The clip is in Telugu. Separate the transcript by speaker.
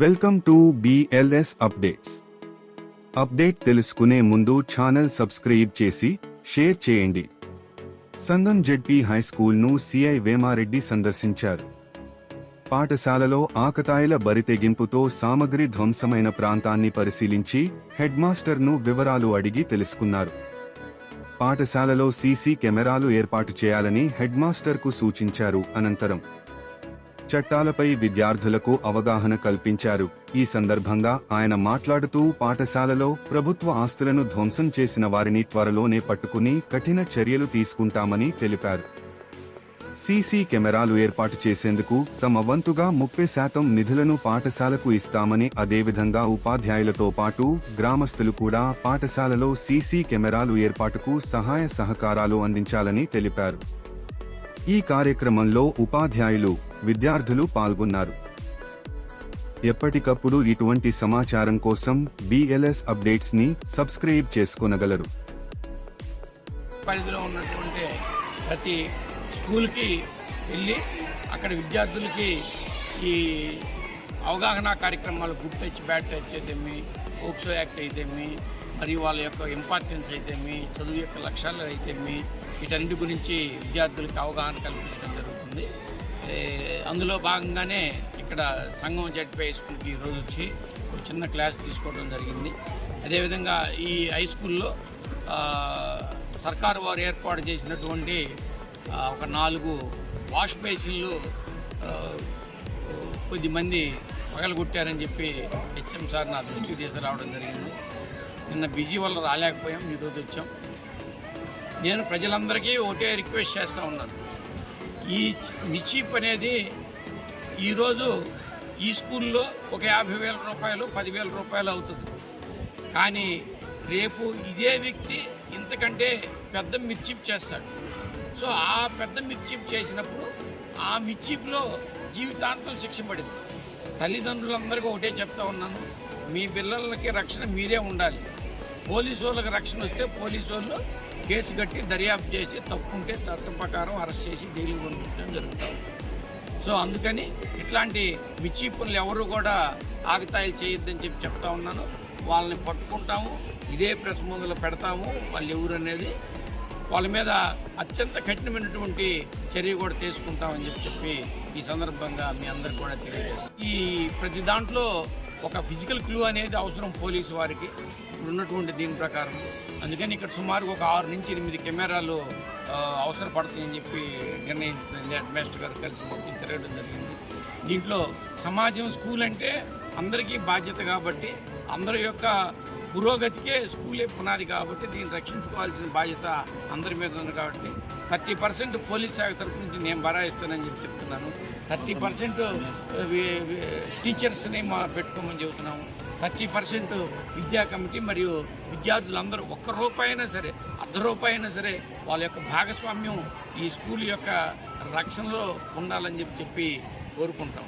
Speaker 1: Welcome to BLS updates update తెలుసుకునే ముందు ఛానల్ సబ్స్క్రైబ్ చేసి షేర్ చేయండి. సంగం జెడ్పీ హై స్కూల్ను సిఐ వేమారెడ్డి సందర్శించారు. పాఠశాలలో ఆకతాయిల బరితెగింపుతో సామగ్రి ధ్వంసమైన ప్రాంతాన్ని పరిశీలించి హెడ్మాస్టర్ను వివరాలు అడిగి తెలుసుకున్నారు. పాఠశాలలో సీసీ కెమెరాలు ఏర్పాటు చేయాలని హెడ్మాస్టర్కు సూచించారు అనంతరం. చట్టాలపై విద్యార్థులకు అవగాహన కల్పించారు. ఈ సందర్భంగా ఆయన మాట్లాడుతూ పాఠశాలలో ప్రభుత్వ ఆస్తులను ధ్వంసం చేసిన వారిని త్వరలోనే పట్టుకుని కఠిన చర్యలు తీసుకుంటామని తెలిపారు. సీసీ కెమెరాలు ఏర్పాటు చేసేందుకు తమ వంతుగా ముప్పై శాతం నిధులను పాఠశాలకు ఇస్తామని అదేవిధంగా ఉపాధ్యాయులతో పాటు గ్రామస్తులు కూడా పాఠశాలలో సీసీ కెమెరాలు ఏర్పాటుకు సహాయ సహకారాలు అందించాలని తెలిపారు. ఈ కార్యక్రమంలో ఉపాధ్యాయులు విద్యార్థులు పాల్గొన్నారు. ఎప్పటికప్పుడు ఇటువంటి సమాచారం కోసం బిఎల్ఎస్ అప్డేట్స్ని సబ్స్క్రైబ్ చేసుకొనగలరు.
Speaker 2: పరిధిలో ఉన్నటువంటి ప్రతి స్కూల్కి వెళ్ళి అక్కడ విద్యార్థులకి ఈ అవగాహన కార్యక్రమాలు గుడ్ టచ్ బ్యాడ్ టచ్ అయితేమి ఓక్సో యాక్ట్ అయితేమి మరియు వాళ్ళ యొక్క ఇంపార్టెన్స్ అయితేమి చదువు యొక్క లక్ష్యాలు అయితేమి వీటన్నిటి గురించి విద్యార్థులకి అవగాహన కల్పించడం జరుగుతుంది. అందులో భాగంగానే ఇక్కడ సంఘం జడ్పీ హై స్కూల్కి ఈరోజు వచ్చి ఒక చిన్న క్లాస్ తీసుకోవడం జరిగింది. అదేవిధంగా ఈ హై స్కూల్లో సర్కారు వారు ఏర్పాటు చేసినటువంటి ఒక నాలుగు వాష్ బేసిన్లు కొద్ది కొద్దిమంది పగలగొట్టారని చెప్పి హెచ్ఎం సార్ నా దృష్టికి తీసుకురావడం జరిగింది. నిన్న బిజీ వల్ల రాలేకపోయాం ఈరోజు వచ్చాం. నేను ప్రజలందరికీ ఒకటే రిక్వెస్ట్ చేస్తూ ఉన్నాను. ఈ మిచీప్ అనేది ఈరోజు ఈ స్కూల్లో ఒక యాభై వేల రూపాయలు పదివేల రూపాయలు అవుతుంది. కానీ రేపు ఇదే వ్యక్తి ఇంతకంటే పెద్ద మిర్చిప్ చేస్తాడు. సో ఆ పెద్ద మిర్చిప్ చేసినప్పుడు ఆ మిర్చిప్లో జీవితాంతం శిక్ష పడింది. తల్లిదండ్రులందరికీ ఒకటే చెప్తా ఉన్నాను. మీ పిల్లలకి రక్షణ మీరే ఉండాలి. పోలీసు వాళ్ళకి రక్షణ వస్తే పోలీసు వాళ్ళు కేసు కట్టి దర్యాప్తు చేసి తప్పుంటే చట్టం ప్రకారం అరెస్ట్ చేసి జైలుకి పంపించడం జరుగుతుంది సో అందుకని ఇట్లాంటి మిర్చి పనులు ఎవరు కూడా ఆగతాయిలు చేయొద్దని చెప్పి చెప్తా ఉన్నాను. వాళ్ళని పట్టుకుంటాము ఇదే ప్రెస్ ముందులో పెడతాము వాళ్ళు ఎవరు అనేది వాళ్ళ మీద అత్యంత కఠినమైనటువంటి చర్య కూడా తీసుకుంటామని చెప్పి చెప్పి ఈ సందర్భంగా మీ అందరు కూడా తెలియజేస్తాం ఈ ప్రతి దాంట్లో ఒక ఫిజికల్ క్లూ అనేది అవసరం పోలీసు వారికి ఇప్పుడు ఉన్నటువంటి దీని ప్రకారం. అందుకని ఇక్కడ సుమారు ఒక ఆరు నుంచి ఎనిమిది కెమెరాలు అవసరపడతాయని చెప్పి నిర్ణయించింది హెడ్ మాస్టర్ గారు కలిసి మొత్తం తిరగడం జరిగింది. దీంట్లో సమాజం స్కూల్ అంటే అందరికీ బాధ్యత కాబట్టి అందరి యొక్క పురోగతికే స్కూలే పునాది కాబట్టి దీన్ని రక్షించుకోవాల్సిన బాధ్యత అందరి మీద ఉంది కాబట్టి థర్టీ పర్సెంట్ పోలీస్ శాఖ తరఫు నుంచి నేను బరాయిస్తానని చెప్పి చెప్తున్నాను. థర్టీ పర్సెంట్ టీచర్స్ని మా పెట్టుకోమని చెబుతున్నాము. థర్టీ పర్సెంట్ విద్యా కమిటీ మరియు విద్యార్థులందరూ ఒక్క రూపాయి అయినా సరే అర్ధ రూపాయి అయినా సరే వాళ్ళ యొక్క భాగస్వామ్యం ఈ స్కూల్ యొక్క రక్షణలో ఉండాలని చెప్పి చెప్పి కోరుకుంటాం